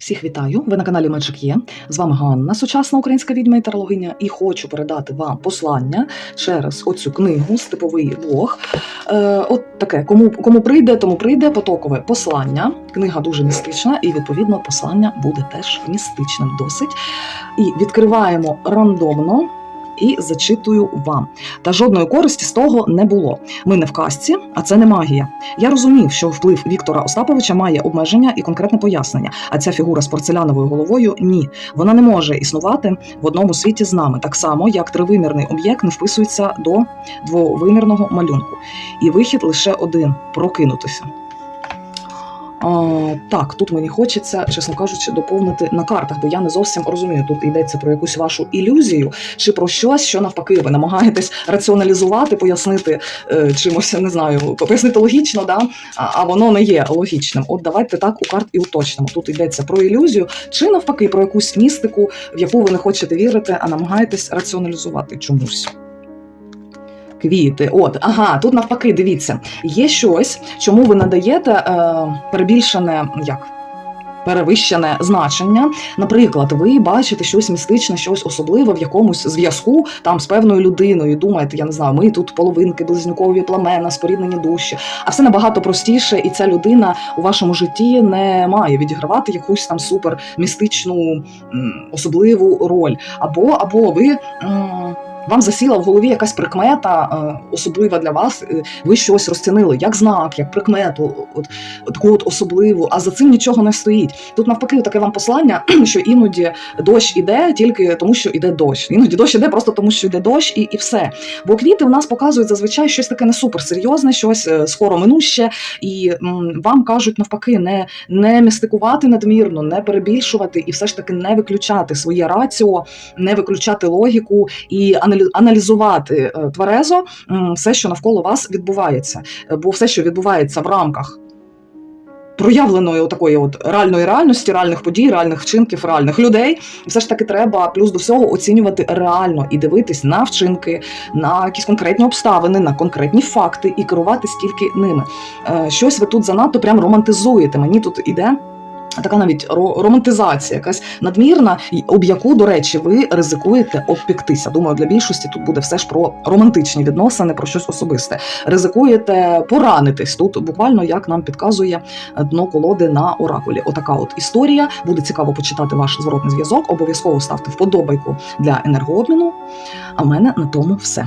Всіх вітаю! Ви на каналі Magic Є. З вами Ганна, сучасна українська відьма і тарологиня, і хочу передати вам послання через оцю книгу Степовий Бог. Е, от таке, кому, кому прийде, тому прийде потокове послання. Книга дуже містична, і відповідно послання буде теж містичним досить. І відкриваємо рандомно. І зачитую вам. Та жодної користі з того не було. Ми не в казці, а це не магія. Я розумів, що вплив Віктора Остаповича має обмеження і конкретне пояснення. А ця фігура з порцеляновою головою ні. Вона не може існувати в одному світі з нами, так само як тривимірний об'єкт не вписується до двовимірного малюнку. І вихід лише один прокинутися. А, так, тут мені хочеться, чесно кажучи, доповнити на картах, бо я не зовсім розумію, тут йдеться про якусь вашу ілюзію чи про щось, що навпаки, ви намагаєтесь раціоналізувати, пояснити е, чимось, не знаю, пояснити логічно, да? а, а воно не є логічним. От давайте так у карт і уточнимо. Тут йдеться про ілюзію, чи навпаки про якусь містику, в яку ви не хочете вірити, а намагаєтесь раціоналізувати чомусь. Квіти, от, ага, тут навпаки, дивіться, є щось, чому ви надаєте е, перебільшене, як перевищене значення. Наприклад, ви бачите щось містичне, щось особливе в якомусь зв'язку там з певною людиною. Думаєте, я не знаю, ми тут половинки, близнюкові пламена, споріднені душі. А все набагато простіше, і ця людина у вашому житті не має відігравати якусь там супер містичну особливу роль. Або, або ви. м, вам засіла в голові якась прикмета, е, особлива для вас. е, Ви щось розцінили як знак, як прикмету, от, таку от особливу, а за цим нічого не стоїть. Тут навпаки, таке вам послання, що іноді дощ іде тільки тому, що іде дощ. Іноді дощ іде просто тому, що йде дощ, і, і все. Бо квіти в нас показують зазвичай щось таке не суперсерйозне, щось е, скоро минуще, і м, вам кажуть навпаки, не, не містикувати надмірно, не перебільшувати і все ж таки не виключати своє раціо, не виключати логіку і аналізувати е, тверезо все, що навколо вас відбувається. Е, Бо все, що відбувається в рамках проявленої такої от реальної реальності, реальних подій, реальних вчинків, реальних людей, все ж таки треба плюс до всього оцінювати реально і дивитись на вчинки, на якісь конкретні обставини, на конкретні факти і керуватись тільки ними. Е, Щось ви тут занадто прям романтизуєте. Мені тут іде. Така навіть романтизація, якась надмірна, об яку, до речі, ви ризикуєте обпіктися. Думаю, для більшості тут буде все ж про романтичні відносини, про щось особисте. Ризикуєте поранитись тут, буквально як нам підказує дно колоди на оракулі. Отака от історія. Буде цікаво почитати ваш зворотний зв'язок. Обов'язково ставте вподобайку для енергообміну. А в мене на тому все.